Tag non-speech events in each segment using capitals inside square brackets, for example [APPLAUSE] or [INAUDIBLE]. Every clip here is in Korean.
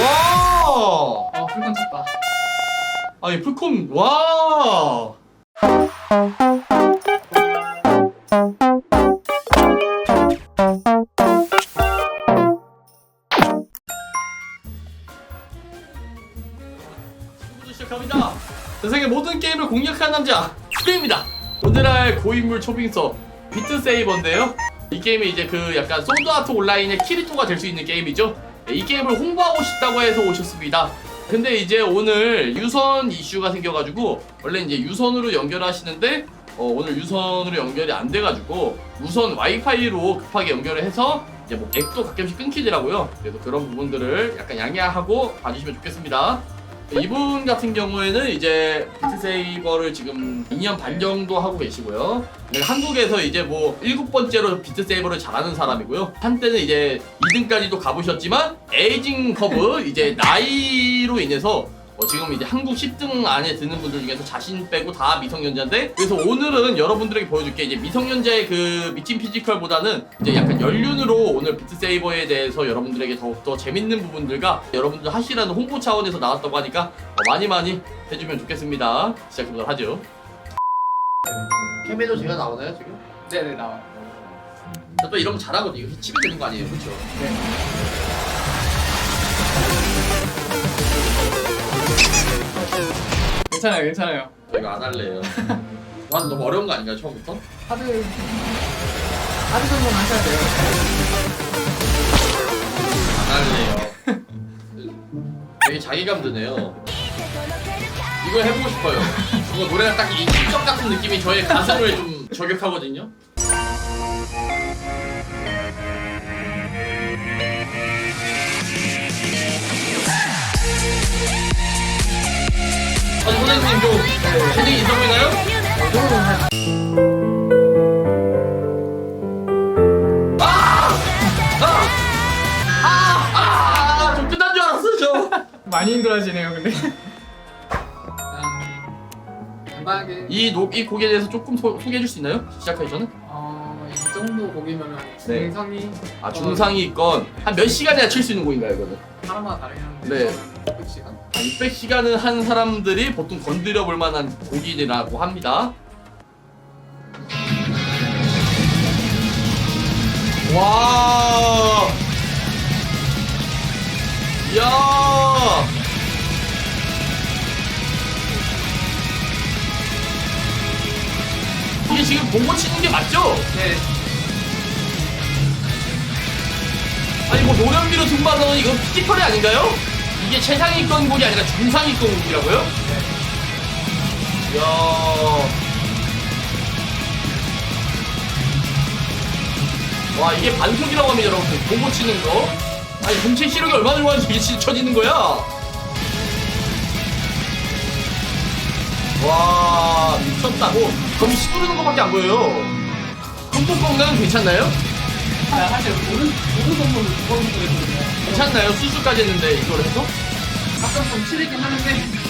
와! 어 풀건 쳤다. 아니 풀콤 와! 지금부터 시작합니다. 세상의 모든 게임을 공략한 남자 슈입니다. 오늘 할 고인물 초빙서 비트 세이버인데요. 이 게임이 이제 그 약간 소드 아트 온라인의 키리토가 될 수 있는 게임이죠. 네, 이 게임을 홍보하고 싶다고 해서 오셨습니다. 근데 이제 오늘 유선 이슈가 생겨가지고 원래 이제 유선으로 연결하시는데 어, 오늘 유선으로 연결이 안 돼가지고 무선 와이파이로 급하게 연결을 해서 이제 뭐 앱도 가끔씩 끊기더라고요. 그래서 그런 부분들을 약간 양해하고 봐주시면 좋겠습니다. 이분 같은 경우에는 이제 비트세이버를 지금 2년 반 정도 하고 계시고요. 네, 한국에서 이제 뭐 일곱 번째로 비트세이버를 잘하는 사람이고요. 한때는 이제 2등까지도 가보셨지만 에이징 커브 이제 나이로 인해서 어, 지금 이제 한국 10등 안에 드는 분들 중에서 자신 빼고 다 미성년자인데 그래서 오늘은 여러분들에게 보여줄 게 이제 미성년자의 그 미팅 피지컬보다는 이제 약간 연륜으로 오늘 비트세이버에 대해서 여러분들에게 더욱더 재밌는 부분들과 여러분들 하시라는 홍보 차원에서 나왔다고 하니까 어, 많이 많이 해주면 좋겠습니다 시작해보도록 하죠 캠에도 제가 나오나요 지금? 네네 나와. 또 이러면 잘하거든요 이거 칩이 되는 거 아니에요 그렇죠? 네. 괜찮아요 괜찮아요. 저 이거 안 할래요 [LAUGHS] 완전 너무 어려운 거 아닌가요 처음부터? 하드 하드 정도는 하셔야 돼요. 안 할래요. 되게 자기감 드네요. 이거 해보고 싶어요. 이거 노래가 딱이 킬적 같은 느낌이 저의 가슴을 좀 저격하거든요. 좀 있어 보이나요? 아! 아! 좀 끝난 줄 알았어 저. 많이 힘들어지네요 근데. 간단하게 이, 노, 이 곡에 대해서 조금 소, 개해줄 수 있나요? 시작하기 전에? 어, 이 정도 곡이면 네. 중상이 아 중상위권 한몇 시간이나 칠 수 있는 곡인가요 이거는? 사람마다 다르긴 한데 네. 저는 600시간? 한 600시간을 한 사람들이 보통 건드려 볼 만한 곡이라고 합니다 와 이야 이게 지금 봉고 치는 게 맞죠? 네. 아니 뭐 노량미로 등반하는 이건 피지컬이 아닌가요? 이게 최상위권 곡이 아니라 중상위권 곡이라고요? 이야. 와 이게 반속이라고 합니다 여러분들 공고 치는 거. 아니 동체 시력이 얼마나 좋아야지 이게 치- 쳐지는 거야. 와 미쳤다고. 거기 시부르는 것밖에 안 보여요. 한국 건강은 괜찮나요? 아, 사실 모든 모든 선물을 두번 쓰거든요. 괜찮나요? 수술까지 했는데 이걸 해서? 가끔 좀 치리긴 하는데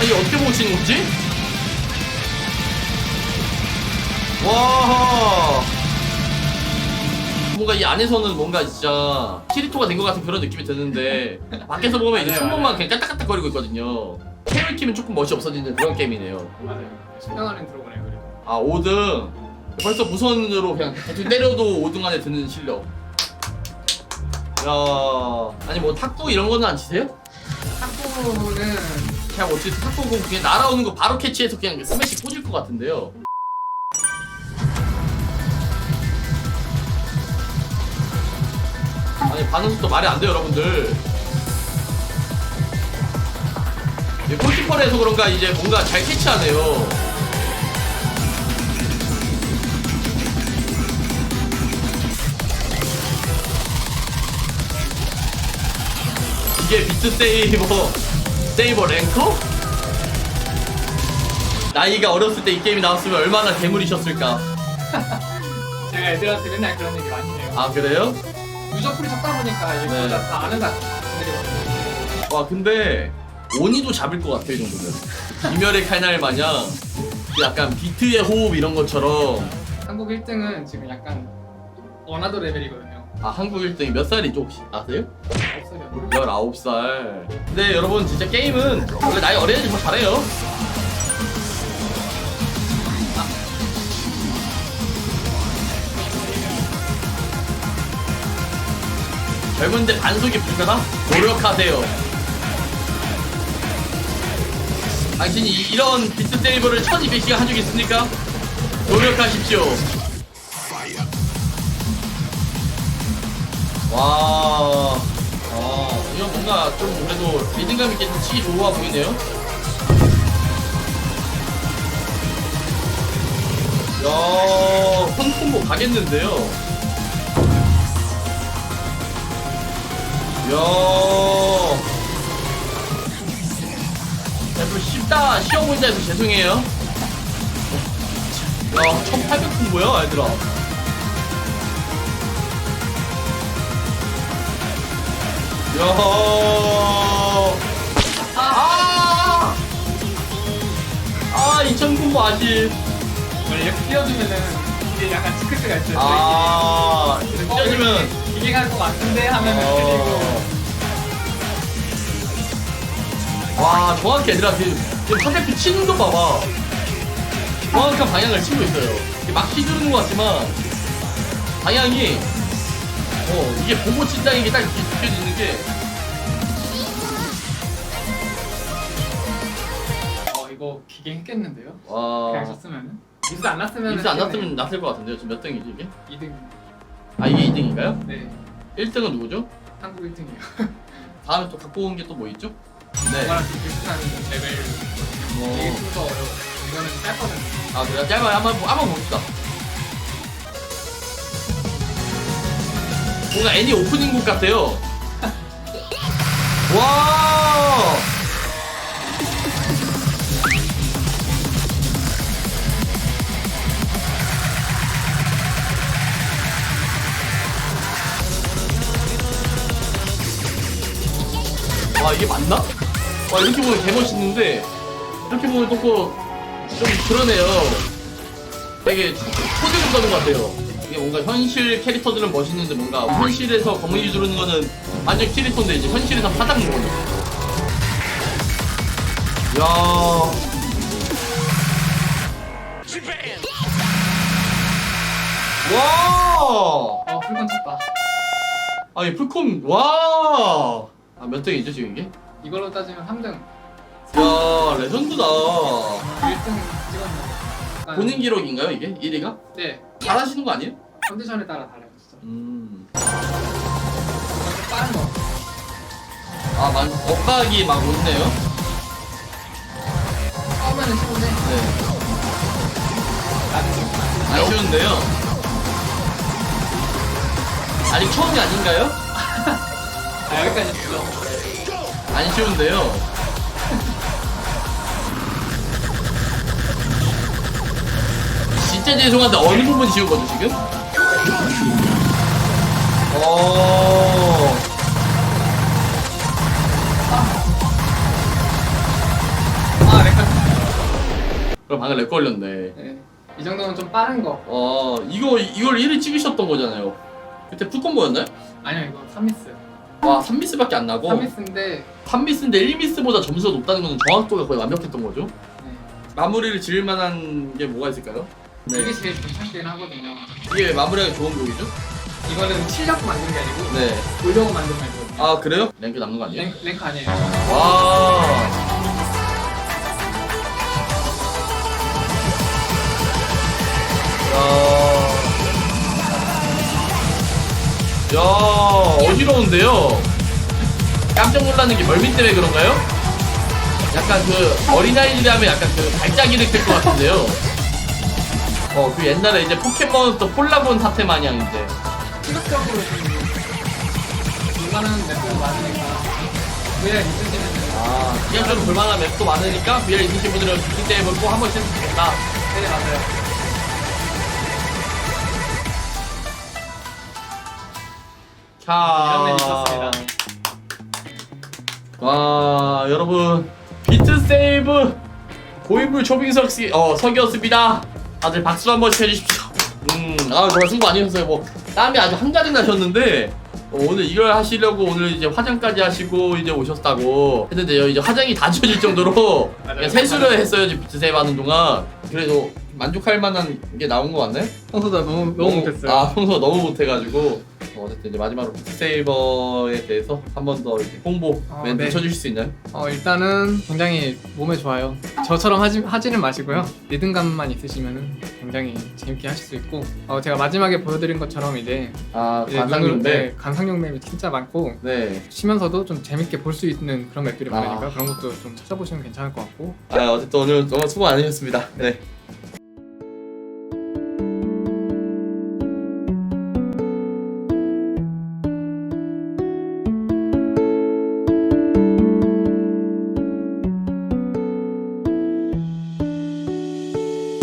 아니 어떻게 보고 치는 거지? 와 뭔가 이 안에서는 뭔가 진짜 키리토가 된 것 같은 그런 느낌이 드는데 [LAUGHS] 밖에서 보면 이제 맞아요, 손목만 맞아요. 그냥 까딱까딱거리고 있거든요 캐롤 키면 조금 멋이 없어지는 그런 게임이네요 맞아요. 10년 안에 들어보네요 그리고. 아 5등 벌써 무선으로 그냥 대충 때려도 5등 안에 드는 실력 야 아니 뭐 탁구 이런 거는 안 치세요? 탁구는 그냥 어찌 탁구 공 그냥 날아오는 거 바로 캐치해서 그냥 스매시 꽂을 것 같은데요. 반응 속도 말이 안 돼요 여러분들. 이 골키퍼를 해서 그런가 이제 뭔가 잘 캐치하네요. 이게 비트 세이버 세이버 랭커? 나이가 어렸을 때 이 게임이 나왔으면 얼마나 괴물이셨을까 [LAUGHS] 제가 애들한테 맨날 그런 얘기 많이 해요. 아 그래요? 유저풀이 쳤다 보니까 이제 네. 네. 다 아는 사람들이거든요. 와 근데 오니도 잡을 것 같아 이 정도면 이멸의 칼날 마냥 그 약간 비트의 호흡 이런 것처럼 한국 1등은 지금 약간 어나더 레벨이거든요. 아 한국 1등이 몇 살이죠 혹시 아세요? 없어요. 19살 근데 여러분 진짜 게임은 원래 나이 애들이 더 잘해요 젊은데 반속이 불편함? 노력하세요 당신이 이- 이런 비트 세이버를 1200시간 한 적 있습니까? 노력하십시오 와, 아, 이거 뭔가 좀 그래도 리듬감 있게 좀 치기 좋아 보이네요. 야, 펑콤보 가겠는데요. 야, 야, 좀 쉽다, 쉬워 보인다 해서 죄송해요. 야, 1800 콤보야, 얘들아. 야. 아! 아, 2000 콤보 아직. 원래 이렇게 띄워주면은 이게 약간 치크스가 있어요. 아, 어, 띄워주면. 이게 갈 것 같은데 하면은 어. 와, 정확히 얘들아, 지금, 지금 화살표 치는 거 봐봐. 정확한 방향을 치고 있어요. 이게 막 휘두르는 것 같지만, 방향이, 어, 이게 보고 친다는 게딱 이렇게 느껴지는 게, 어 이거 기계 했겠는데요? 와. 그냥 졌으면은 미스 안 났으면 미스 안 났으면 났을 것 같은데요. 지금 몇 등이지, 이게? 2등. 아, 이게 2등인가요? 네. 1등은 누구죠? 한국 1등이요. [LAUGHS] 다음에 또 갖고 온 게 또 뭐 있죠? 네. 이거랑 비슷한 레벨. 이게 어. 좀더 어려워. 이거는 짧거든요. 아, 그래? 짧아. 한번, 한번 봅시다. 뭔가 애니 오프닝 곡 같아요. [LAUGHS] 와! 와, 이게 맞나? 와, 이렇게 보면 개멋있는데, 이렇게 보면 또좀 그러네요. 되게 초대금 가는 것 같아요. 이게 뭔가 현실 캐릭터들은 멋있는데 뭔가 현실에서 거미줄 두르는 거는 완전 캐릭터인데 이제 현실에서 바닥 먹는 거. 야. 와! 어, 풀건 쳤다. 아니 풀콤 와! 아몇 등이죠 지금 이게? 이걸로 따지면 3등. 야 레전드다. 1등 찍었는데. 본인 기록인가요 이게? 1위가? 네. 잘하시는 거 아니에요? 컨디션에 따라 달라요, 진짜. 음. 빠른 거. 아, 만, 엇각이 막 웃네요. 처음에는 쉬운데 네. 나는 좀안 쉬운데요. 아직 처음이 아닌가요? 아, 여기까지 있어. 안 쉬운데요. [LAUGHS] 진짜 죄송한데 어느 부분 쉬운 거죠 지금? 어. 아, 렉까지. 그럼 방금 렉 걸렸네. 네. 이 정도면 좀 빠른 거. 어, 이거 이걸 1위 찍으셨던 거잖아요. 그때 풀콤보였나요? 아니요, 이거 3미스. 와, 3미스밖에 안 나고. 3미스인데, 3미스인데 1미스보다 점수가 높다는 건 정확도가 거의 완벽했던 거죠. 네. 마무리를 지을 만한 게 뭐가 있을까요? 네. 이게 제일 괜찮긴 하거든요. 이게 마무리하기 좋은 곡이죠? 이거는 치려고 만든 게 아니고, 네. 보려고 만든 말이거든요. 아, 그래요? 랭크 남는 거 아니에요? 랭크, 랭크 아니에요. 와. 야. 야, 어지러운데요? 깜짝 놀라는 게 멀미 때문에 그런가요? 약간 그 어린아이들이 하면 약간 그 발작이를 뜰것 같은데요? 어, 그 옛날에 이제 포켓몬스터 폴라본 사태 마냥 이제. 좀, 이만한 맵도 많으니까, VR 있으시면, 아, 그냥 좀 볼만한 맵도 많으니까 VR 있으신 분들은 비트 게임을 꼭한 번씩 좋겠다. 네, 맞아요. 자, 이런 맵이 있었습니다. 와, 여러분 비트 세이브 고인물 초빙석 시, 어, 석이었습니다. 다들 박수 한 번씩 해주십시오. 음, 아, 정말 승부 아니었어요. 뭐, 땀이 아주 한가득 나셨는데, 어, 오늘 이걸 하시려고 오늘 이제 화장까지 하시고 이제 오셨다고 했는데요. 이제 화장이 다 지워질 정도로 [LAUGHS] 그냥 세수를 했어요. 지금 비트 세이브 하는 동안. 그래도 만족할 만한 게 나온 거 같네? 평소보다 너무 너무 못했어요. 아, 평소가 너무 못해가지고. 어, 어쨌든 이제 마지막으로 비트세이버에 대해서 한 번더 홍보 어, 멘트 네. 쳐주실 수 있나요? 어, 일단은 굉장히 몸에 좋아요. 저처럼 하지, 하지는 마시고요. 리듬감만 있으시면은 굉장히 재밌게 하실 수 있고 어, 제가 마지막에 보여드린 것처럼 이제 아, 이제 관상용 눈으로- 맵. 네, 관상용 맵이 진짜 많고 네. 쉬면서도 좀 재밌게 볼 수 있는 그런 맵들이 아. 많으니까 그런 것도 좀 찾아보시면 괜찮을 것 같고 아, 어쨌든 오늘 너무 수고 많으셨습니다. 네.